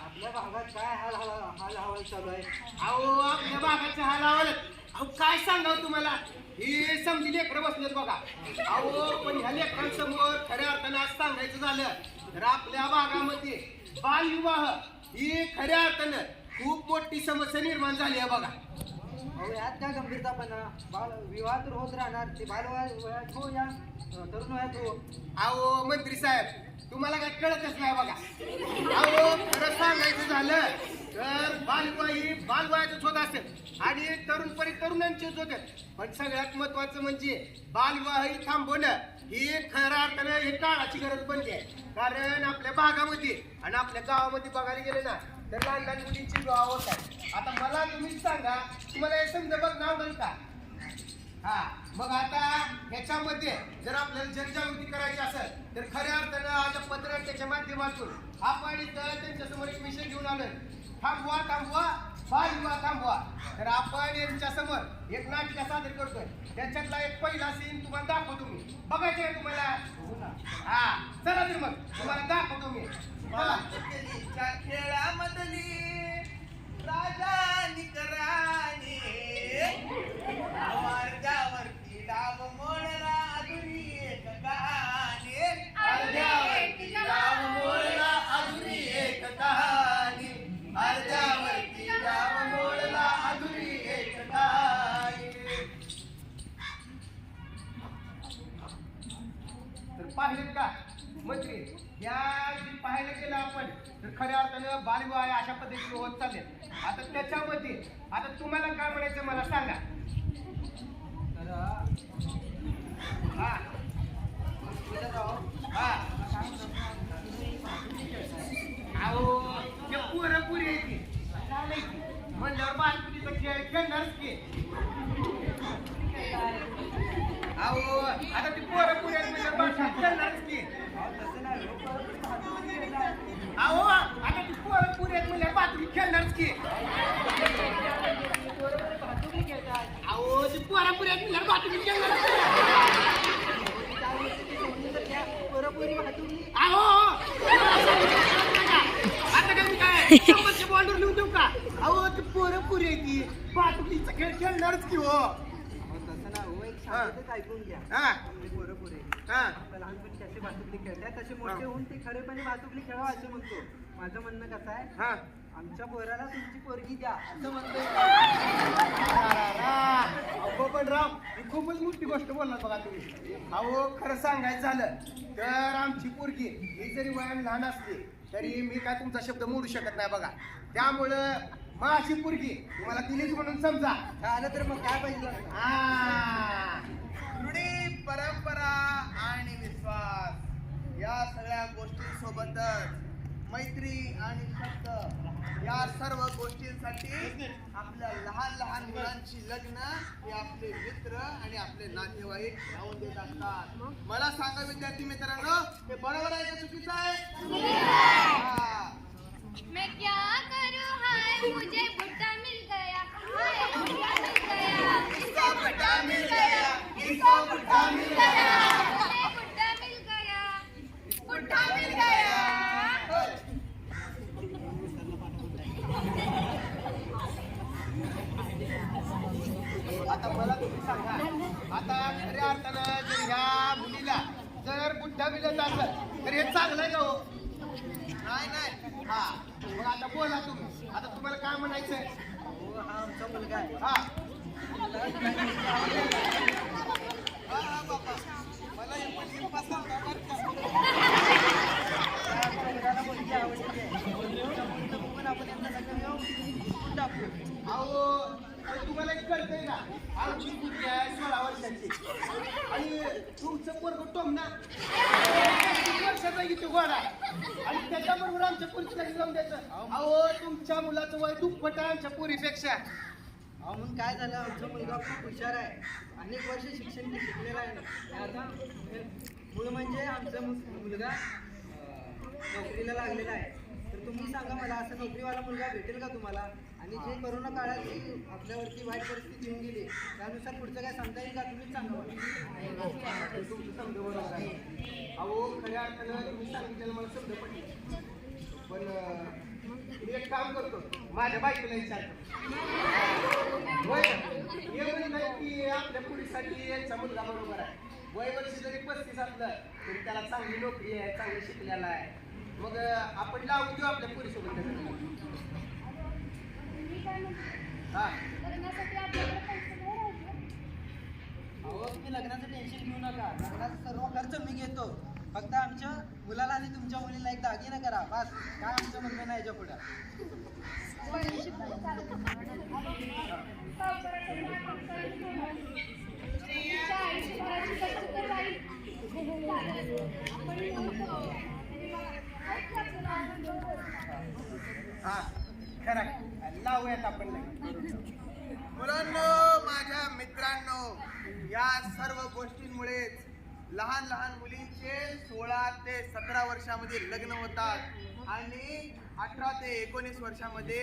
आपल्या भागात काय हाल हाल हाल हवाल चालू आहे? अहो आपल्या बागाच्या हालावर अहो काय सांगाव तुम्हाला? हे समजी लेकरं बसलेत बघा. अहो पण ह्या लेकरांसमोर खऱ्या अर्थानं आज सांगायचं झालं तर आपल्या भागामध्ये बालविवाह ही खऱ्या अर्थानं खूप मोठी समस्या निर्माण झाली आहे बघा. अहो यात काय गंभीरतापणा? बाल विवाह तर होत राहणार. ते बाल वया- वयात हो या तरुण वयात हो. अहो मंत्री साहेब तुम्हाला काय कळतच नाही बघा. अहो खरं सांगायचं झालं तर बालविवाह ही बालवयातच होत असेल. आणि तरुणपणी तरुणांचेच होते पण सगळ्यात महत्वाचं म्हणजे बालविवाह ही थांबवणं ही खऱ्या अर्थानं हे काळाची गरज बनली आहे कारण आपल्या भागामध्ये आणि आपल्या गावामध्ये बघायला गेले ना तर लहान लहान मुलींची विवाह होत आहे आता मला तुम्हीच सांगा तुम्हाला हे समजा बघ नाव का? हा मग आता ह्याच्यामध्ये जर आपल्याला जनजागृती करायची असेल तर खऱ्या अर्थानं आता पत्रकाच्या माध्यमातून आपण इथं त्यांच्यासमोर एक मिशन घेऊन आलोय. थांबवा थांबवा बाल थांबवा. तर आपण यांच्या समोर एक नाटिका सादर करतोय. त्याच्यातला एक पहिला सीन तुम्हाला दाखवतो मी. बघायचं आहे तुम्हाला? हा चला तर मग तुम्हाला दाखवतो मी. खेळामधली राजा निकरा. खऱ्या बालविवाह आहे अशा पद्धतीने होत चालले आता त्याच्यामध्ये आता तुम्हाला काय म्हणायचं मला सांगा. तर हा. अहो ते पुरं पुरी आहे म्हणल्यावर बालपणीचा खेळ खेळणारच की. अहो आता ती पोरं पुरी आहेत खेळणारच की. अहो, तसं नाही हो. तुम्ही भाकरी खेळताय. अहो आता ती पोरं पुरी आहेत म्हणल्यावर बातमी खेळणारच की बरोबर भाकरी खेळताय. अहो ती पोरं पुरी आहेत म्हणल्यावर बातमी खेळणारच की त्या गोष्टी सोडून तर त्या पोरं-पोरी भाकरी अहो आता बॉन्डवर लिहून देऊ का? अहो ती पोरं पुरी आहे ती. बातमीचा खेळ खेळणारच की हो. तसं नाही हो. एक सांगतच ऐकून घ्या. हा. आपले पोरं-पोरी. हा. आपल्या लहानपणी कशी भातुकली खेळतात तसे मोठे होऊन ते खरेपणे भातुकली खेळावं असं म्हणतो. माझं म्हणणं कसं आहे? हा. आमच्या पोराला तुमची पोरगी द्या असं म्हणतोय. अहो बबनराव ही खूपच मोठी गोष्ट बोलला बघा तुम्ही. अहो खरं सांगायचं झालं तर आमची पोरगी ही जरी वयाने लहान असली तरी मी काय तुमचा शब्द मोडू शकत नाही बघा त्यामुळं माझी पोरगी तुम्हाला दिलीच म्हणून समजा झालं तर मग काय पाहिजे? हा. रूढी परंपरा आणि विश्वास या सगळ्या गोष्टी सोबतच मैत्री आणि शब्द या सर्व गोष्टींसाठी आपल्या लहान लहान मुलांची लग्न हे आपले मित्र आणि आपले नातेवाईक लावून देत असतात. मला सांगा विद्यार्थी मित्रांनो हे बरोबर आहे का चुकीचं आहे हा. मैं क्या करूँ हाय मुझे बुड्ढा मिल गया हाय बुड्ढा मिल गया इसको बुड्ढा मिल गया इसको बुड्ढा मिल गया मुझे बुड्ढा मिल गया बुड्ढा मिल गया आता मला तुम्ही सांगा आता खऱ्या अर्थानं जर ह्या मुलीला जर बुद्धा तर हे चांगलं आहे का हो? नाही नाही. हा. मग आता बोला तुम्ही. आता तुम्हाला काय म्हणायचंय हो हा आमचा मुलगा आहे? हा. हा, बाबा. मला हे पसंत बरं का? मुलगी बघून आपण यांना टाकू अहो तुम्हाला कळतंय का आमची मुलगी आहे सोळा वर्षाची. आणि तुमचं पोरग टोम ना किती गोडा आहे. आणि त्याच्याबरोबर आमच्या पोरीची लग्न लावून द्यायचं. अहो तुमच्या मुलाचं वय दुप्पट आहे आमच्या पोरीपेक्षा. अहो म्हणून काय झालं? आमचा मुलगा खूप हुशार आहे. अनेक वर्ष शिक्षण शिकलेला आहे. आता मूळ म्हणजे आमचा मुलगा अं, नोकरीला लागलेला आहे. तर तुम्ही सांगा मला असं नोकरीवाला मुलगा भेटेल का तुम्हाला? आणि जे करोना काळात आपल्यावरती वाईट परिस्थिती येऊन गेली त्यानुसार पुढचं काय सांगता येईल का? तुम्हीच सांगा तुमचं समज आहे अहो खऱ्या अर्थानं तुम्ही सांगितलेलं मला शब्द पडले पण मी एक काम करतो. माझ्या बायकोला विचारतो होय हे नाही की आपल्या पुढीसाठी यांचा मुलगा बरोबर आहे. वय वर्ष जरी पस्तीस असलं तरी त्याला चांगली नोकरी आहे चांगलं शिकलेला आहे. मग आपण लावून देऊ आपल्या पुरीसोबत मी काय म्हणते हा लग्नासाठी आपल्याकडे पैसे नाही राहिले अहो तुम्ही लग्नाचं टेन्शन घेऊ नका. लग्नाचा सर्व खर्च मी घेतो. फक्त आमच्या मुलाला आणि तुमच्या मुलीला एक दागिना करा. बस. काय आमचं म्हणणं नाही याच्यापुढे. हा. लावूयात आपण मुलांनो माझ्या मित्रांनो या सर्व गोष्टींमुळेच लहान लहान मुलींचे सोळा ते सतरा वर्षामध्ये लग्न होतात आणि अठरा ते एकोणीस वर्षामध्ये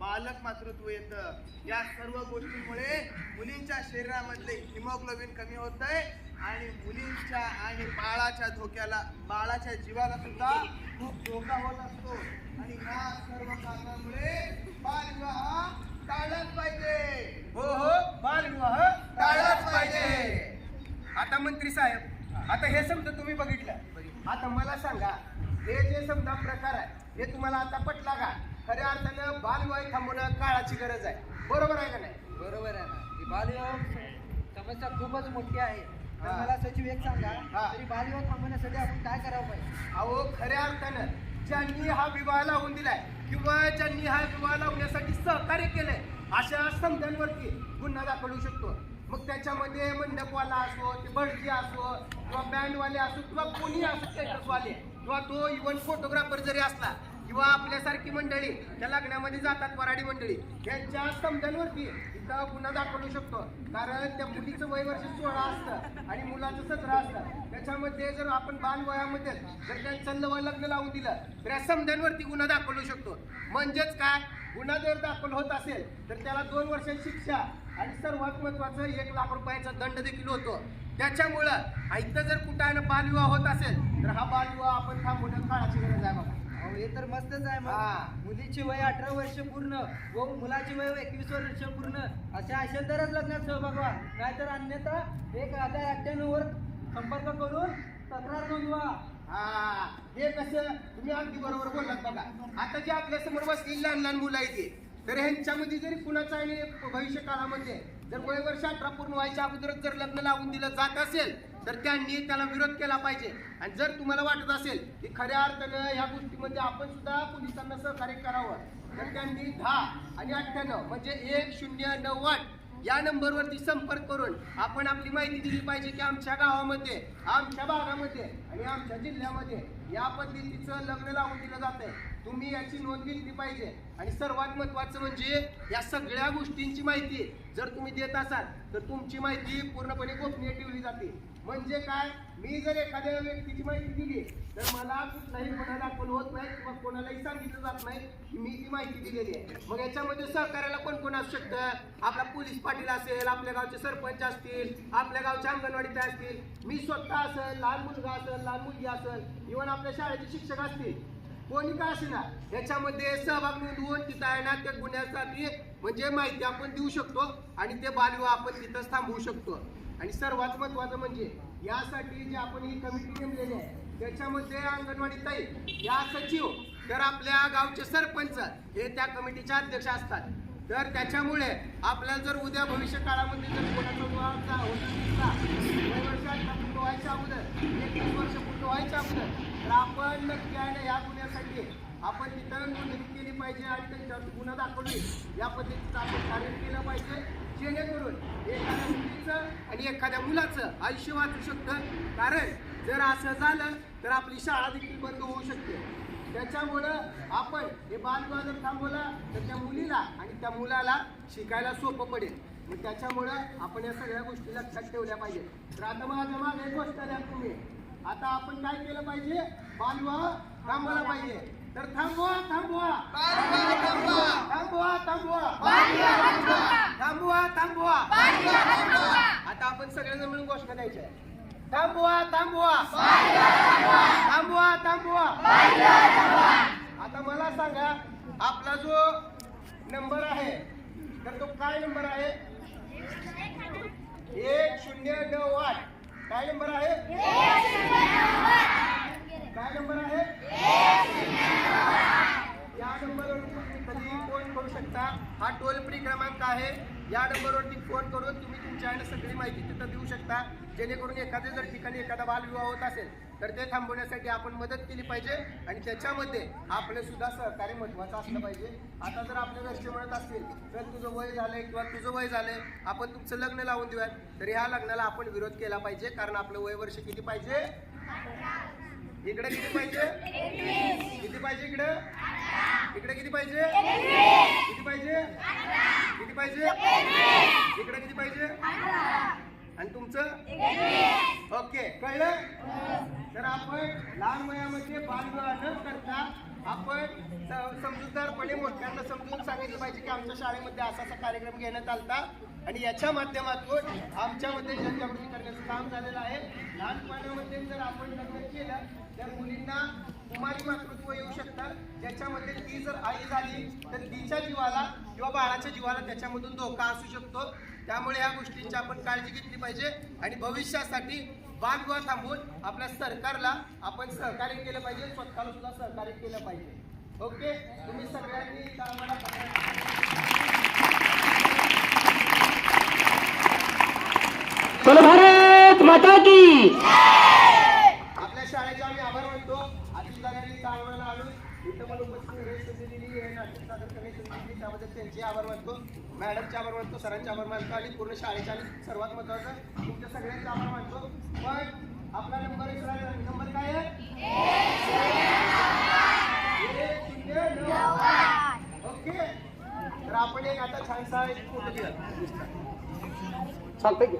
बालक मातृत्व येतं. या सर्व गोष्टींमुळे मुलींच्या शरीरामधले हिमोग्लोबिन कमी होत आहे आणि मुलींच्या आणि बाळाच्या धोक्याला बाळाच्या जीवाला सुद्धा खूप धोका होत असतो. आणि या सर्व कारणामुळे बालविवाह टाळलाच पाहिजे. हो हो बालविवाह टाळलाच पाहिजे. आता मंत्री साहेब आता हे समजा तुम्ही बघितलं. आता मला सांगा हे जे समजा प्रकार आहे हे तुम्हाला आता पटला का? खऱ्या अर्थानं बालविवाह थांबवणं काळाची गरज आहे. बरोबर आहे का नाही? बरोबर आहे ना. ही बालविवाह समस्या खूपच मोठी आहे. तर हा. मला सचिव एक सांगा हा. तरी बालविवाह थांबवण्यासाठी आपण काय करावं पाहिजे? अहो खऱ्या अर्थानं ज्यांनी हा विवाह लावून दिलाय किंवा ज्यांनी हा विवाह लावण्यासाठी सहकार्य केलंय अशा समजांवरती गुन्हा दाखल होऊ शकतो. मग त्याच्यामध्ये मंडपवाला असो ते बडजी असो किंवा बँडवाले असो किंवा कोणी असो थिएटर्सवाले किंवा तो इव्हन फोटोग्राफर जरी असला किंवा आपल्यासारखी मंडळी त्या लग्नामध्ये जातात वराडी मंडळी यांच्या समजांवरती इथं गुन्हा दाखवू शकतो. कारण त्या मुलीचं वय वर्ष सोळा असतं आणि मुलाचं सतरा असतं. त्याच्यामध्ये जर आपण बालवयामध्ये जर त्यांचं लग्न लावून दिलं तर या समजांवरती गुन्हा दाखवू शकतो. म्हणजेच काय? गुन्हा जर दाखल होत असेल तर त्याला दोन वर्षांची शिक्षा आणि सर्वात महत्वाचं एक लाख रुपयाचा दंड देखील होतो. त्याच्यामुळं इथं जर कुठं बालविवाह होत असेल तर हा बालविवाह आपण थांबवण्यात काळाची गरज आहे बाबा अहो हे तर मस्तच आहे हा. मग मुलीची वय अठरा वर्ष पूर्ण व मुलाची वय एकवीस वर्ष पूर्ण. अशा असेल तरच लग्नात सहभाग व्हा. नाहीतर अन्यथा एक हजार अठ्ठ्याण्णव वर संपर्क करून तक्रार नोंदवा. हा. हे कसं? तुम्ही अगदी बरोबर बोललात बघा. आता जे आपल्यासमोर बसलेली लहान लहान मुलं आहेत तर ह्यांच्यामध्ये जरी कुणाचं आणि भविष्य काळामध्ये जर वय वर्ष अठरा पूर्ण व्हायच्या अगोदरच जर लग्न लावून दिलं जात असेल तर त्यांनी त्याला विरोध केला पाहिजे. आणि जर तुम्हाला वाटत असेल की खऱ्या अर्थानं ह्या गोष्टीमध्ये आपण सुद्धा पोलिसांना सहकार्य करावं तर त्यांनी दहा आणि अठ्ठ्याण्णव म्हणजे एक शून्य नऊ आठ या नंबरवरती संपर्क करून आपण आपली माहिती दिली पाहिजे की आमच्या गावामध्ये आमच्या भागामध्ये आणि आमच्या जिल्ह्यामध्ये या पद्धतीचं लग्न लावून दिलं जात आहे तुम्ही याची नोंद घेतली पाहिजे. आणि सर्वात महत्वाचं म्हणजे या सगळ्या गोष्टींची माहिती जर तुम्ही देत असाल तर तुमची माहिती पूर्णपणे गोपनीय ठेवली जाते. म्हणजे काय? मी जर एखाद्या व्यक्तीची माहिती दिली तर मला कुठलाही गुन्हा दाखल होत नाही किंवा कोणालाही सांगितलं जात नाही की मी ती माहिती दिलेली आहे. मग याच्यामध्ये सहकार्याला कोण कोण असू शकतं? आपला पोलीस पाटील असेल आपल्या गावचे सरपंच असतील आपल्या गावच्या अंगणवाडीचे असतील. मी स्वतः असेल लहान मुलगा असेल लहान मुलगी असेल इव्हन आपल्या शाळेचे शिक्षक असतील. कोणी का असेना? याच्यामध्ये सहभाग नोंदवून तिथं आहे ना त्या गुन्ह्यासाठी म्हणजे माहिती आपण देऊ शकतो आणि ते बालिव आपण तिथंच थांबवू शकतो. आणि सर्वात महत्वाचं म्हणजे? यासाठी जे आपण ही कमिटी नेमलेली आहे त्याच्यामध्ये अंगणवाडी ताई या सचिव तर आपल्या गावचे सरपंच हे त्या कमिटीचे अध्यक्ष असतात. तर त्याच्यामुळे आपल्याला जर उद्या भविष्य काळामध्ये जर कोणाचा वर्ष पूर्ण व्हायच्या अगोदर एकवीस वर्ष पूर्ण व्हायच्या अगोदर तर आपण नक्की आहे ना या गुन्ह्यासाठी आपण तिथं नोंदणी केली पाहिजे आणि त्यांच्यावर गुन्हा दाखवली या पद्धतीचं आपण कार्य केलं पाहिजे. जेणेकरून एखाद्या मुलीचं आणि एखाद्या मुलाचं आयुष्य वाचू शकतं. कारण जर असं झालं तर आपली शाळा देखील बंद होऊ शकते. त्याच्यामुळं आपण हे बालविवाह जर थांबवला तर त्या मुलीला आणि त्या मुलाला शिकायला सोपं पडेल. मग त्याच्यामुळं आपण या सगळ्या गोष्टी लक्षात ठेवल्या पाहिजे तर आता माझ्या मागे एक गोष्ट द्या तुम्ही. आता आपण काय केलं पाहिजे? बालविवाह थांबवला पाहिजे. तर थांबवा थांबवा. थांबवा थांबवा. थांबवा थांबवा. आता आपण सगळेजण मिळून घोषणा द्यायची आहे थांबवा थांबवा. थांबवा. थांबवा आता मला सांगा आपला जो नंबर आहे तर तो काय नंबर आहे? एक शून्य नऊ आठ. काय नंबर आहे? काय नंबर आहे या नंबरवर तुम्ही कधी फोन करू शकता हा टोल फ्री क्रमांक आहे. या नंबरवरती फोन करून तुम्ही तुमच्या सगळी माहिती तिथं देऊ शकता. जेणेकरून एखाद्या जर ठिकाणी एखादा बालविवाह होत असेल तर ते थांबवण्यासाठी आपण मदत केली पाहिजे आणि त्याच्यामध्ये आपलं सुद्धा सहकार्य महत्वाचं असलं पाहिजे. आता जर आपल्या घरचे म्हणत असतील तर तुझं वय झालंय किंवा तुझं वय झालंय आपण तुमचं लग्न लावून देऊयात. तर ह्या लग्नाला आपण विरोध केला पाहिजे कारण आपलं वय वर्ष किती पाहिजे? इकडे किती पाहिजे? किती पाहिजे इकडं? इकडे किती पाहिजे? किती पाहिजे? किती पाहिजे? इकडे किती पाहिजे? आणि तुमचं? ओके कळलं? तर आपण लहान वयामध्ये बालविवाह न करता आपण समजूतदारपणे मोठ्यांना समजून सांगितलं पाहिजे की आमच्या शाळेमध्ये असा असा कार्यक्रम घेण्यात आलता. आणि याच्या माध्यमातून आमच्यामध्ये जनजागृती करण्याचं काम झालेलं आहे. लहानपणामध्ये जर आपण लग्न केलं तर मुलींना कुमारी मातृत्व येऊ शकतात. ज्याच्यामध्ये ती जर आई झाली तर तिच्या जीवाला किंवा बाळाच्या जीवाला त्याच्यामधून धोका असू शकतो. त्यामुळे या गोष्टींची आपण काळजी घेतली पाहिजे आणि भविष्यासाठी बालविवाह थांबून आपल्या सरकारला आपण सहकार्य केलं पाहिजे. स्वतःला सुद्धा सहकार्य केलं पाहिजे. ओके? तुम्ही सगळ्यांनी भारत माता की। तुमचे आभार मानतो मॅडमचे आभार मानतो सरांचे आभार मानतो आणि पूर्ण शाळेच्या आणि सर्वात महत्त्वाचं तुमच्या सगळ्यांचे आभार मानतो पण आपला नंबर नंबर काय आहे? ओके. तर आपण एक आता छानसा एक फोटो चालतंय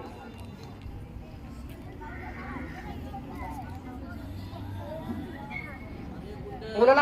मुलाला